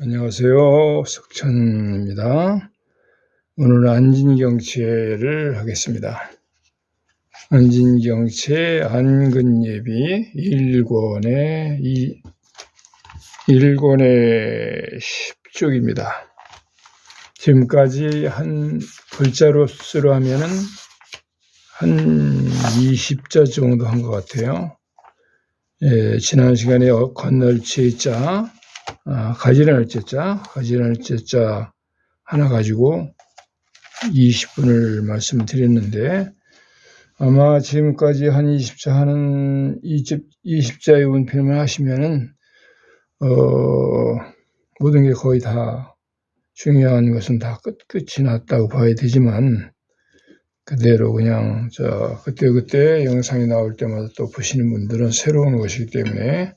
안녕하세요. 석천입니다. 오늘 안진경채를 하겠습니다. 안진경채 안근예비 1권의 2, 1권의 10쪽입니다. 지금까지 한 글자로 쓰러 하면은 한 20자 정도 한 것 같아요. 예, 지난 시간에 건널치자 아, 가지런할 제자, 가지런할 제자 하나 가지고 20분을 말씀드렸는데 아마 지금까지 한 20자 하는 20, 20자의 운필만 하시면은 어, 모든 게 거의 다 중요한 것은 다 끝, 끝이 났다고 봐야 되지만 그대로 그냥 저 그때 그때 영상이 나올 때마다 또 보시는 분들은 새로운 것이기 때문에 예,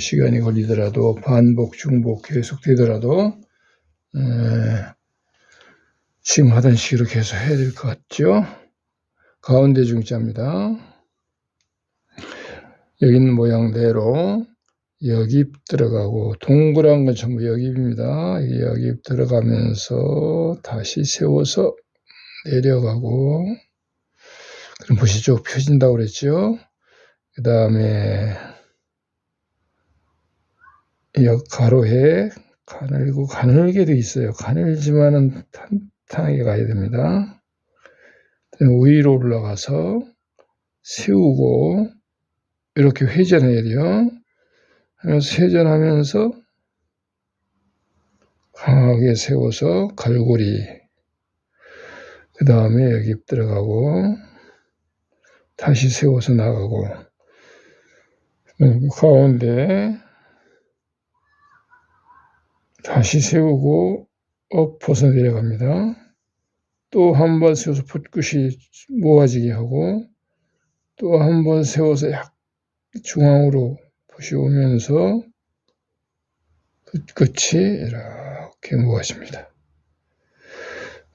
시간이 걸리더라도 반복, 중복 계속 되더라도 지금 하던 식으로 계속 해야 될 것 같죠? 가운데 중자입니다. 여기 있는 모양대로 여깁 들어가고 동그란 건 전부 여깁입니다. 여깁 들어가면서 다시 세워서 내려가고 그럼 보시죠. 펴진다고 그랬죠? 그 다음에 가로에 가늘고 가늘게도 있어요. 가늘지만은 탄탄하게 가야 됩니다. 위로 올라가서 세우고 이렇게 회전해야 돼요. 하면서 회전하면서 강하게 세워서 갈고리 그 다음에 여기 들어가고 다시 세워서 나가고 가운데 다시 세우고 엎어서 내려갑니다. 또 한 번 세워서 붓끝이 모아지게 하고 또 한 번 세워서 약 중앙으로 붓이 오면서 붓끝이 이렇게 모아집니다.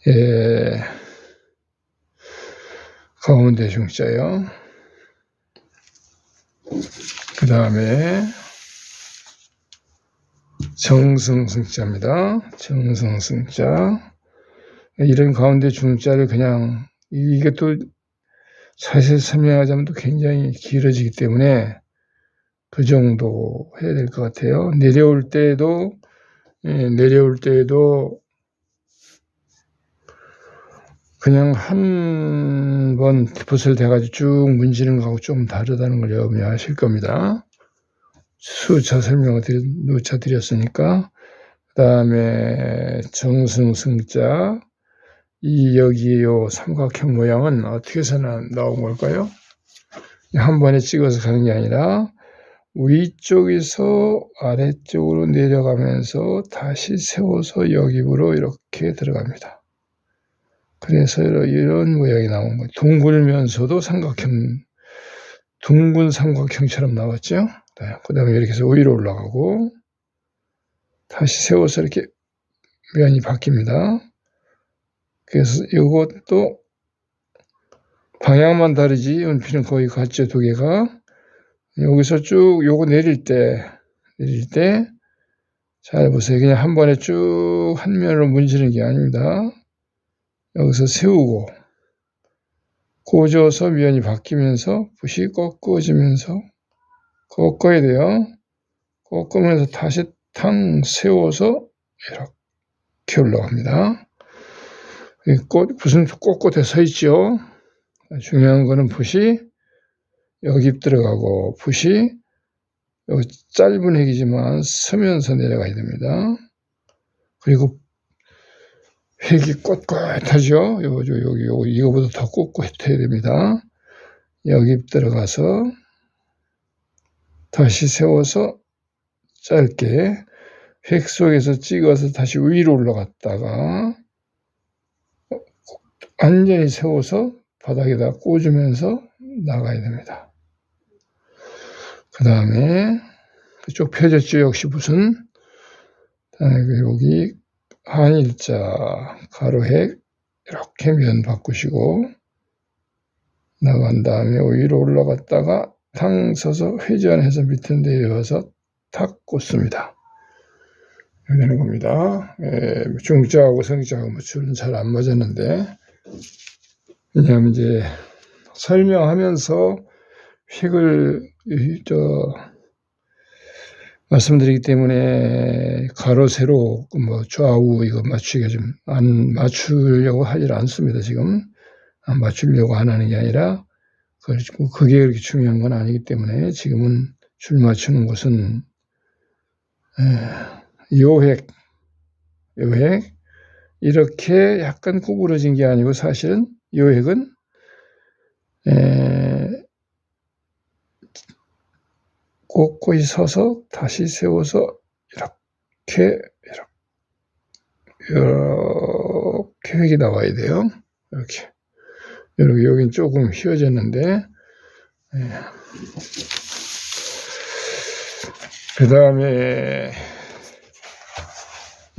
예, 가운데 중자요. 그 다음에 정승승자입니다. 정승승자. 이런 가운데 중자를 그냥 이게 또 사실 설명하자면 또 굉장히 길어지기 때문에 그 정도 해야 될 것 같아요. 내려올 때도 예, 내려올 때도 그냥 한 번 붓을 대가지고 쭉 문지는 거하고 좀 다르다는 걸 아실 겁니다. 수차 설명을 드리, 누차 드렸으니까 그 다음에 정승승자 이 여기 요 삼각형 모양은 어떻게 해서 나온 걸까요? 한 번에 찍어서 가는 게 아니라 위쪽에서 아래쪽으로 내려가면서 다시 세워서 여기로 이렇게 들어갑니다. 그래서 이런 모양이 나온 거예요. 둥글면서도 삼각형, 둥근 삼각형처럼 나왔죠? 네, 그 다음에 이렇게 해서 위로 올라가고 다시 세워서 이렇게 면이 바뀝니다. 그래서 이것도 방향만 다르지 연필은 거의 같죠 두 개가 여기서 쭉 요거 내릴 때 내릴 때 잘 보세요 그냥 한 번에 쭉 한 면으로 문지는 게 아닙니다 여기서 세우고 꽂아서 면이 바뀌면서 붓이 꺾어지면서 꺾어야 돼요. 꺾으면서 다시 탕 세워서 이렇게 올라갑니다. 꽃, 붓은 꼿꼿해 서 있죠. 중요한 거는 붓이 여기 들어가고 붓이 짧은 핵이지만 서면서 내려가야 됩니다. 그리고 핵이 꼿꼿하죠. 요, 요, 여기, 요, 이거보다 더 꼿꼿해야 됩니다. 여기 들어가서 다시 세워서 짧게 획 속에서 찍어서 다시 위로 올라갔다가 완전히 세워서 바닥에다 꽂으면서 나가야 됩니다. 그 다음에 그쪽 펴졌죠. 역시 무슨 여기 한일자 가로획 이렇게 면 바꾸시고 나간 다음에 위로 올라갔다가 탕 서서 회전해서 밑에 내려와서 탁 꽂습니다. 이렇게 되는 겁니다. 예, 중자하고 성자하고 뭐 줄은 잘 안 맞았는데 왜냐하면 이제 설명하면서 이, 저 말씀드리기 때문에 가로 세로 뭐 좌우 이거 맞추기가 좀 안 맞추려고 하질 않습니다 지금 안 맞추려고 안 하는 게 아니라 그리고 그게 그렇게 중요한 건 아니기 때문에 지금은 줄 맞추는 것은 에, 요획 요획 이렇게 약간 구부러진 게 아니고 사실은 요획은 에, 꼿꼿이 서서 다시 세워서 이렇게 이렇게 이렇게 획이 나와야 돼요. 이렇게 여기 여긴 조금 휘어졌는데 그 다음에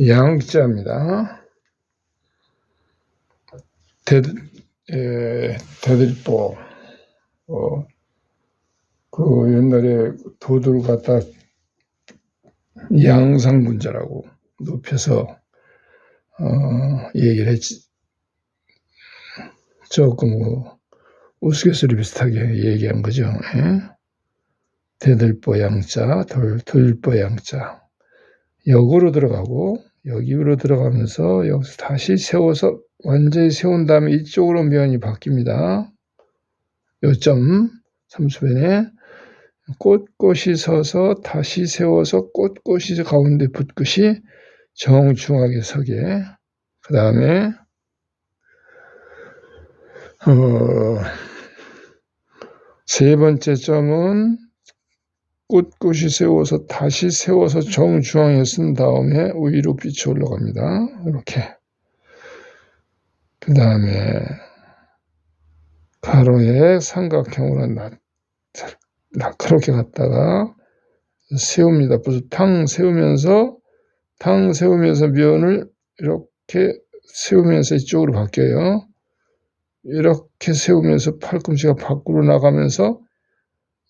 양자입니다. 대, 에, 대들보 어, 그 옛날에 도들 갖다 양상분자라고 높여서 어, 얘기를 했지. 조금 뭐 우스갯소리 비슷하게 얘기한 거죠. 예? 대들보 양자, 돌, 들보 양자. 역으로 들어가고 여기로 들어가면서 여기서 다시 세워서 완전히 세운 다음에 이쪽으로 면이 바뀝니다. 요점 삼수변에 꼿꼿이 서서 다시 세워서 꼿꼿이 가운데 붓것이 정중하게 서게 그 다음에 어, 세 번째 점은 꼿꼿이 세워서 다시 세워서 정중앙에 쓴 다음에 위로 빛이 올라갑니다. 이렇게 그 다음에 가로에 삼각형으로 나, 그렇게 갔다가 세웁니다. 무슨 탕 세우면서 탕 세우면서 면을 이렇게 세우면서 이쪽으로 바뀌어요. 이렇게 세우면서 팔꿈치가 밖으로 나가면서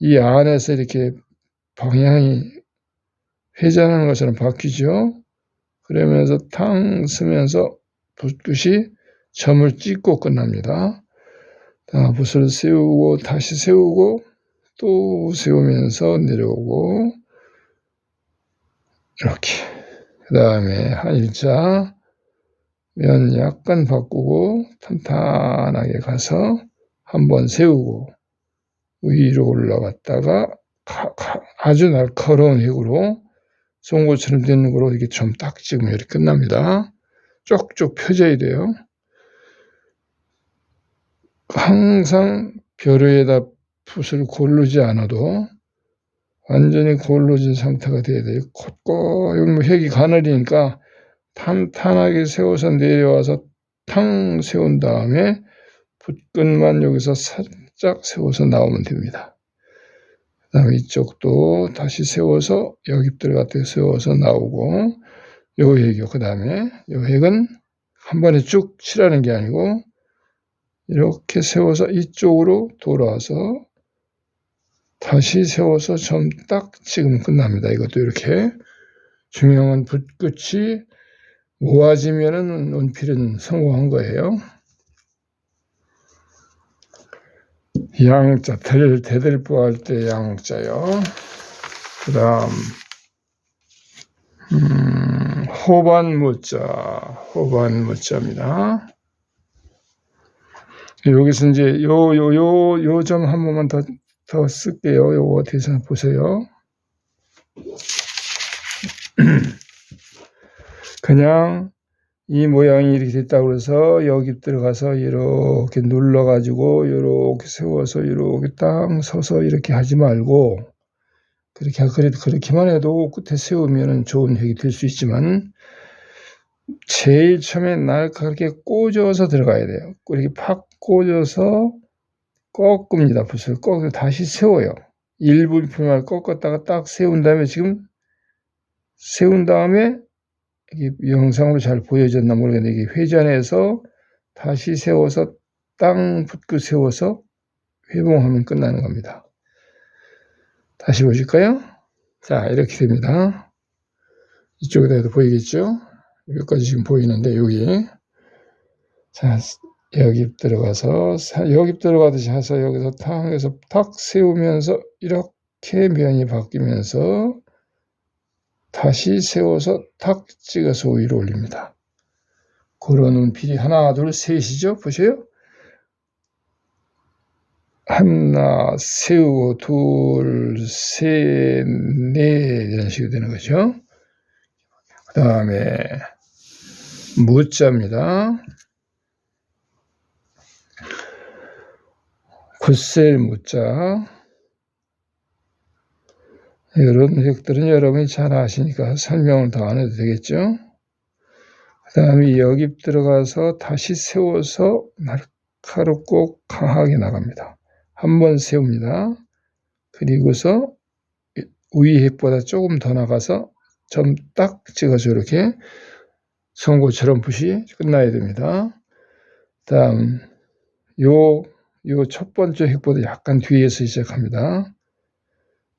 이 안에서 이렇게 방향이 회전하는 것처럼 바뀌죠. 그러면서 탕 쓰면서 붓끝이 점을 찍고 끝납니다. 자, 붓을 세우고 다시 세우고 또 세우면서 내려오고 이렇게 그 다음에 한 일자 면 약간 바꾸고 탄탄하게 가서 한번 세우고 위로 올라갔다가 가, 가, 아주 날카로운 획으로 송곳처럼 되는 거로 이렇게 좀 딱 찍으면 이렇게 끝납니다. 쪽쪽 펴져야 돼요. 항상 벼루에다 붓을 고르지 않아도 완전히 고르진 상태가 돼야 돼요. 콧고 여기 뭐 획이 가늘이니까 탄탄하게 세워서 내려와서 탕 세운 다음에 붓끝만 여기서 살짝 세워서 나오면 됩니다. 그 다음에 이쪽도 다시 세워서 여기 들어갔다 세워서 나오고 요 획이요. 그 다음에 요 획은 한 번에 쭉 칠하는 게 아니고 이렇게 세워서 이쪽으로 돌아와서 다시 세워서 점딱 찍으면 끝납니다. 이것도 이렇게 중요한 붓끝이 모아지면은 원필은 성공한 거예요. 양자, 대, 대들보 할 때 양자요. 그 다음, 음, 호반무자, 호반무자입니다. 여기서 이제 요, 요, 요, 요 점 한 번만 더, 더 쓸게요. 요거 대해서 보세요. 그냥 이 모양이 이렇게 됐다고 그래서 여기 들어가서 이렇게 눌러가지고 이렇게 세워서 이렇게 딱 서서 이렇게 하지 말고 그렇게 그래도 그렇게만 해도 끝에 세우면 좋은 획이 될 수 있지만 제일 처음에 날카롭게 꽂아서 들어가야 돼요. 이렇게 팍 꽂아서 꺾습니다. 붓을 꺾어 다시 세워요. 1분 분만 꺾었다가 딱 세운 다음에 지금 세운 다음에 영상으로 잘 보여졌나 모르겠는데 이게 회전해서 다시 세워서 땅 붓고 세워서 회봉하면 끝나는 겁니다. 다시 보실까요? 자 이렇게 됩니다. 이쪽에다 해도 보이겠죠? 여기까지 지금 보이는데 여기 자 여기 들어가서 사- 여기 들어가듯이 해서 여기서 탁 해서 탁 세우면서 이렇게 면이 바뀌면서 다시 세워서 탁 찍어서 위로 올립니다. 그런 운필이 하나 둘 셋이죠 보세요. 하나 세우고 둘 셋 넷 이런 식으로 되는 거죠. 그 다음에 무자입니다. 굳셀 무자 이런 획들은 여러분이 잘 아시니까 설명을 더 안 해도 되겠죠. 그 다음에 여기 들어가서 다시 세워서 날카롭고 강하게 나갑니다. 한 번 세웁니다. 그리고서 위 획보다 조금 더 나가서 점 딱 찍어서 이렇게 송곳처럼 붓이 끝나야 됩니다. 다음 요 요 첫 번째 획보다 약간 뒤에서 시작합니다.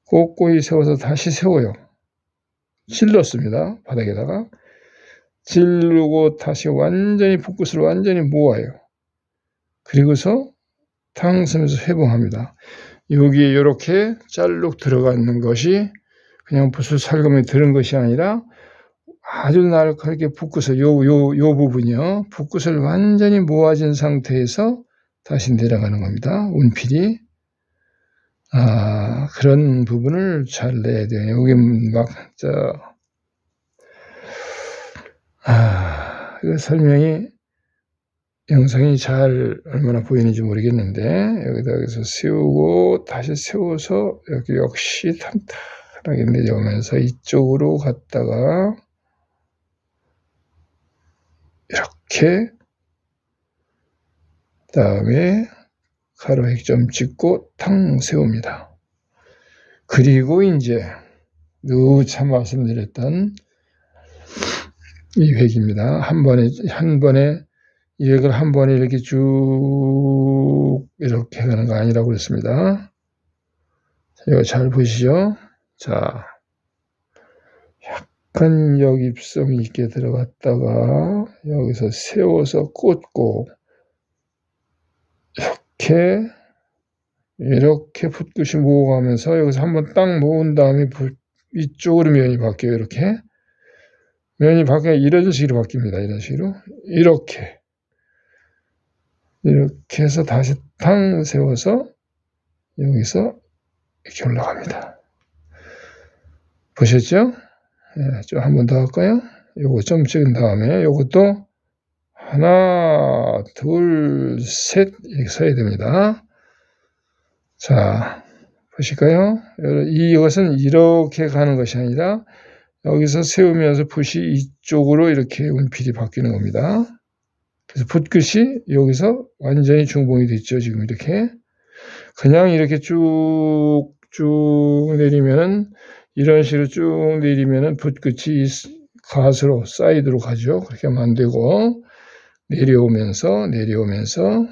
꼿꼿이 세워서 다시 세워요. 찔렀습니다. 바닥에다가 찌르고 다시 완전히 붓끝을 완전히 모아요. 그리고서 탕 쓰면서 회봉합니다. 여기에 이렇게 짤룩 들어가 있는 것이 그냥 붓을 살금에 들은 것이 아니라 아주 날카롭게 붓끝을 요, 요, 요 부분이요. 붓끝을 완전히 모아진 상태에서 다시 내려가는 겁니다. 운필이. 아, 그런 부분을 잘 내야 돼요. 여기 막, 저, 아, 그 설명이, 영상이 잘 얼마나 보이는지 모르겠는데, 여기다 여기서 세우고, 다시 세워서, 여기 역시 탄탄하게 내려오면서 이쪽으로 갔다가, 이렇게, 다음에 가로 획점 찍고 탕 세웁니다. 그리고 이제 누차 말씀드렸던 이 획입니다. 한 번에 한 번에 이 획을 한 번에 이렇게 쭉 이렇게 가는 거 아니라고 그랬습니다. 이거 잘 보시죠. 자, 약간 역입성이 있게 들어갔다가 여기서 세워서 꽂고 이렇게 이렇게 붓끝이 모아가면서 여기서 한번 딱 모은 다음에 붓- 이쪽으로 면이 바뀌어요. 이렇게 면이 바뀌어 이런 식으로 바뀝니다. 이런 식으로 이렇게 이렇게 해서 다시 탕 세워서 여기서 이렇게 올라갑니다. 보셨죠? 예, 좀 한 번 더 할까요? 요거 좀 찍은 다음에 요것도 하나, 둘, 셋 이렇게 서야 됩니다. 자, 보실까요? 이 것은 이렇게 가는 것이 아니라 여기서 세우면서 붓이 이쪽으로 이렇게 운필이 바뀌는 겁니다. 그래서 붓끝이 여기서 완전히 중봉이 됐죠. 지금 이렇게. 그냥 이렇게 쭉, 쭉 내리면은 이런 식으로 쭉 내리면은 붓끝이 가스로, 사이드로 가죠. 그렇게 하면 안 되고 내려오면서, 내려오면서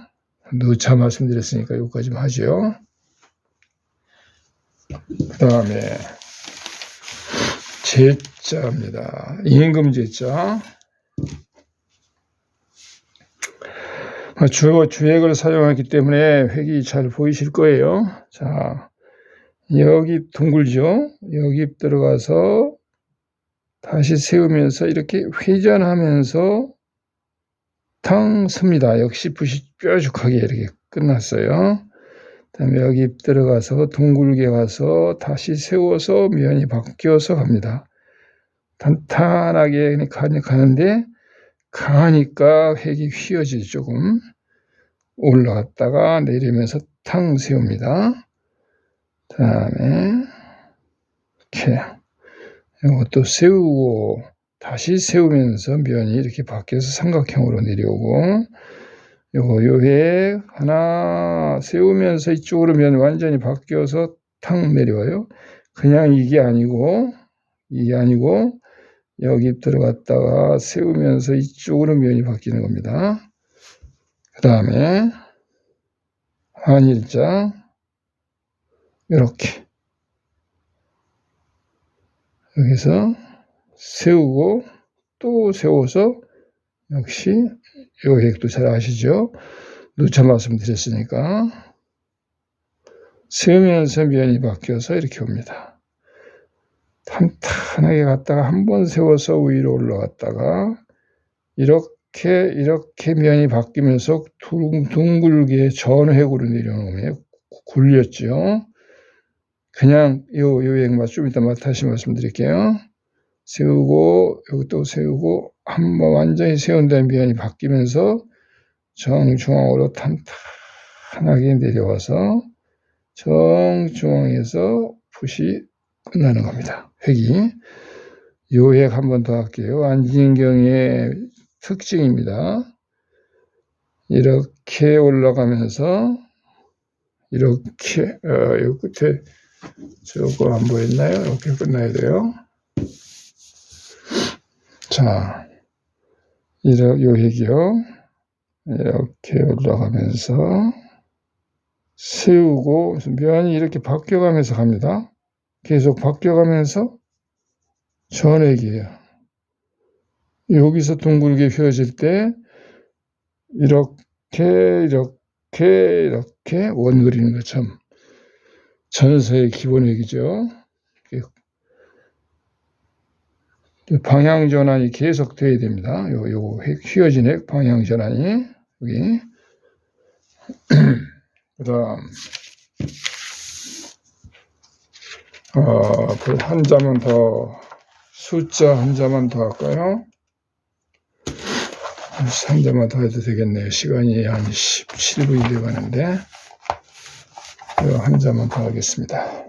누차 말씀드렸으니까 여기까지만 하죠. 그 다음에 제자입니다. 임금 제자. 주, 주액을 사용하기 때문에 획이 잘 보이실 거예요. 자, 여기 둥글죠? 여기 들어가서 다시 세우면서 이렇게 회전하면서 탕 씁니다. 역시 붓이 뾰족하게 이렇게 끝났어요. 그다음에 여기 들어가서 둥글게 가서 다시 세워서 면이 바뀌어서 갑니다. 탄탄하게 가는데 강하니까 획이 휘어지죠 조금 올라갔다가 내리면서 탕 세웁니다. 다음에 이렇게 이것도 세우고 다시 세우면서 면이 이렇게 바뀌어서 삼각형으로 내려오고 요거 요회 하나 세우면서 이쪽으로 면 완전히 바뀌어서 탁 내려와요. 그냥 이게 아니고 이게 아니고 여기 들어갔다가 세우면서 이쪽으로 면이 바뀌는 겁니다. 그 다음에 한일자 이렇게 여기서 세우고 또 세워서 역시 요획도 잘 아시죠? 누차 말씀드렸으니까 세우면서 면이 바뀌어서 이렇게 옵니다. 탄탄하게 갔다가 한 번 세워서 위로 올라갔다가 이렇게 이렇게 면이 바뀌면서 둥, 둥글게 내려오는 거예요. 굴렸죠. 그냥 요 요액만 좀 이따 다시 말씀드릴게요. 세우고 여기 또 세우고 한번 완전히 세운 다음에 면이 바뀌면서 정중앙으로 탄탄하게 내려와서 정중앙에서 붓이 끝나는 겁니다. 획이 요획 한 번 더 할게요. 안진경의 특징입니다. 이렇게 올라가면서 이렇게 어, 요 끝에 저거 안 보였나요? 이렇게 끝나야 돼요. 자, 이렇게 요획이요. 이렇게 올라가면서 세우고 면이 이렇게 바뀌어가면서 갑니다. 계속 바뀌어가면서 전액이에요. 여기서 둥글게 휘어질 때 이렇게 이렇게 이렇게 원 그리는 것처럼 전서의 기본획이죠. 방향 전환이 계속 돼야 됩니다. 요, 요 휘어진 핵 방향 전환이 여기 그 다음 어, 그 한 자만 더 숫자 한 자만 더 할까요? 한 자만 더 해도 되겠네요. 시간이 한 17분이 되어가는데 한 자만 더 하겠습니다.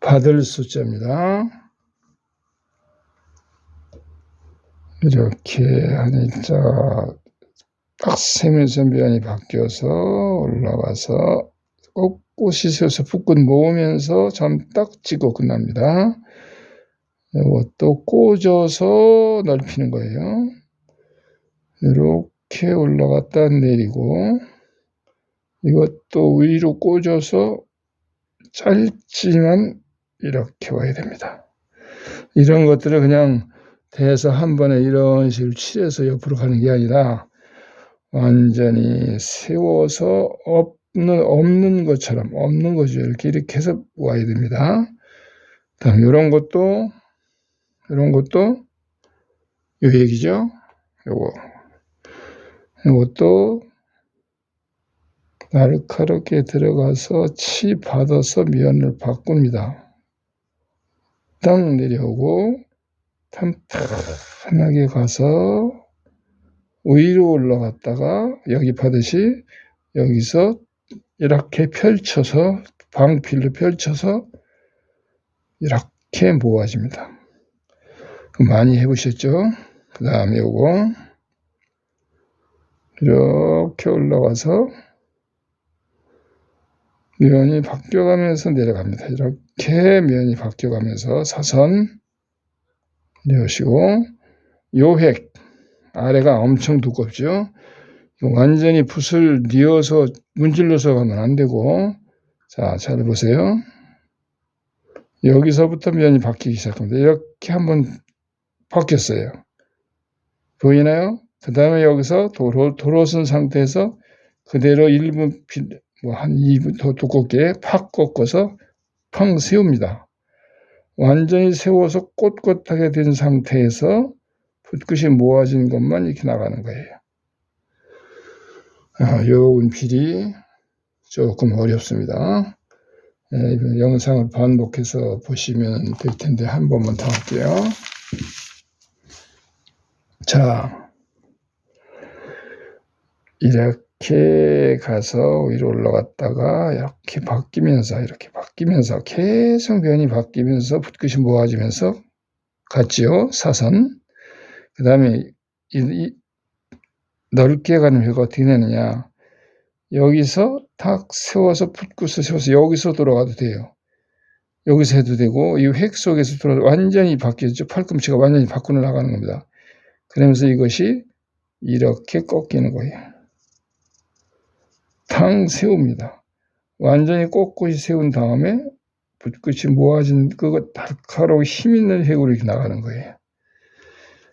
받을 숫자입니다. 이렇게 한자 딱 세면서 면이 바뀌어서 올라가서 꼿꼿이 서서 붓끝 모으면서 점 딱 찍고 끝납니다. 이것도 꽂아서 넓히는 거예요. 이렇게 올라갔다 내리고 이것도 위로 꽂아서 짧지만 이렇게 와야 됩니다. 이런 것들을 그냥 대서 한 번에 이런 식으로 칠해서 옆으로 가는 게 아니라 완전히 세워서 없는, 없는 것처럼, 없는 거죠. 이렇게, 이렇게 해서 와야 됩니다. 다음, 이런 것도, 이런 것도, 요 얘기죠. 요거. 이것도, 날카롭게 들어가서 치 받아서 면을 바꿉니다. 딱 내려오고, 탄탄하게 가서, 위로 올라갔다가 여기 받듯이 여기서 이렇게 펼쳐서 방필로 펼쳐서 이렇게 모아집니다. 많이 해보셨죠? 그 다음에 요거 이렇게 올라가서 면이 바뀌어가면서 내려갑니다. 이렇게 면이 바뀌어가면서 사선 내으시고 요획 아래가 엄청 두껍죠. 완전히 붓을 뉘어서 문질러서 가면 안 되고 자, 잘 보세요. 여기서부터 면이 바뀌기 시작합니다. 이렇게 한번 바뀌었어요. 보이나요? 그 다음에 여기서 도로, 도로선 상태에서 그대로 1분, 뭐한 2분 더 두껍게 팍 꺾어서 팡 세웁니다. 완전히 세워서 꼿꼿하게 된 상태에서 붓끝이 모아진 것만 이렇게 나가는 거예요. 아, 요 운필이 조금 어렵습니다. 예, 영상을 반복해서 보시면 될 텐데 한 번만 더 할게요. 자, 이렇게 가서 위로 올라갔다가 이렇게 바뀌면서 이렇게 바뀌면서 계속 변이 바뀌면서 붓끝이 모아지면서 갔지요 사선 그 다음에 이, 이 넓게 가는 회가 어떻게 되느냐. 여기서 탁 세워서 붓굿을 세워서 여기서 돌아가도 돼요. 여기서 해도 되고 이 획 속에서 돌아 완전히 바뀌었죠. 팔꿈치가 완전히 밖으로 나가는 겁니다. 그러면서 이것이 이렇게 꺾이는 거예요. 탕 세웁니다. 완전히 꼿꼿이 세운 다음에 붓끝이 모아진 그거 날카로운 힘 있는 획으로 이렇게 나가는 거예요.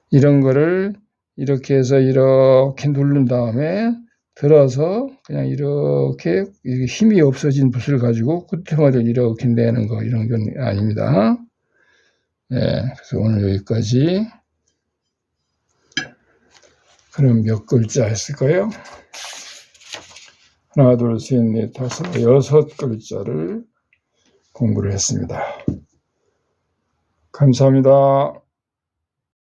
이런 거를 이렇게 해서 이렇게 누른 다음에 들어서 그냥 이렇게 힘이 없어진 붓을 가지고 끝머리를 이렇게 내는 거 이런 건 아닙니다. 네, 그래서 오늘 여기까지. 그럼 몇 글자 했을까요? 하나, 둘, 셋, 넷, 다섯, 여섯 글자를 공부를 했습니다. 감사합니다.